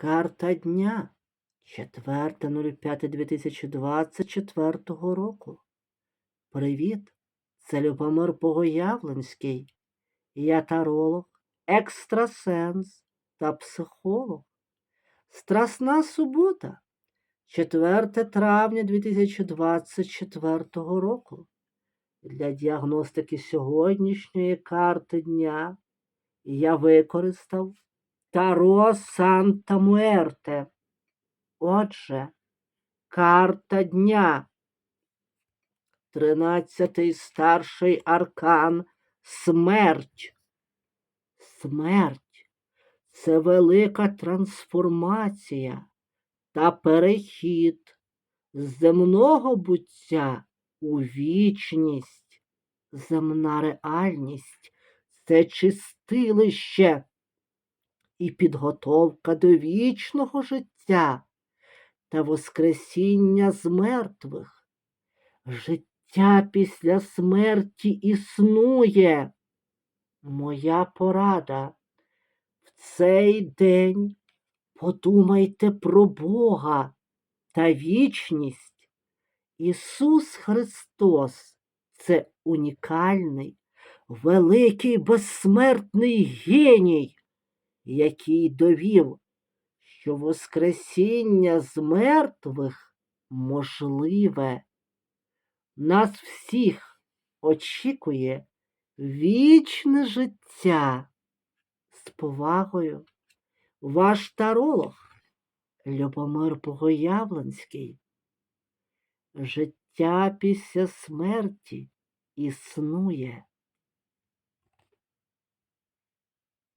Карта дня 4.05.2024 року. Привіт, це Любомир Богоявленський. Я таролог, екстрасенс та психолог. Страсна субота, 4 травня 2024 року. Для діагностики сьогоднішньої карти дня я використав Таро Санта Муерте. Отже, карта дня. Тринадцятий старший аркан смерть. Смерть це велика трансформація та перехід з земного буття у вічність. Земна реальність це чистилище і підготовка до вічного життя та воскресіння з мертвих. Життя після смерті існує. Моя порада. В цей день подумайте про Бога та вічність. Ісус Христос це унікальний, великий безсмертний геній, який довів, що Воскресіння з мертвих можливе. Нас всіх очікує вічне життя. З повагою, ваш таролог Любомир Богоявленський. Життя після смерті існує.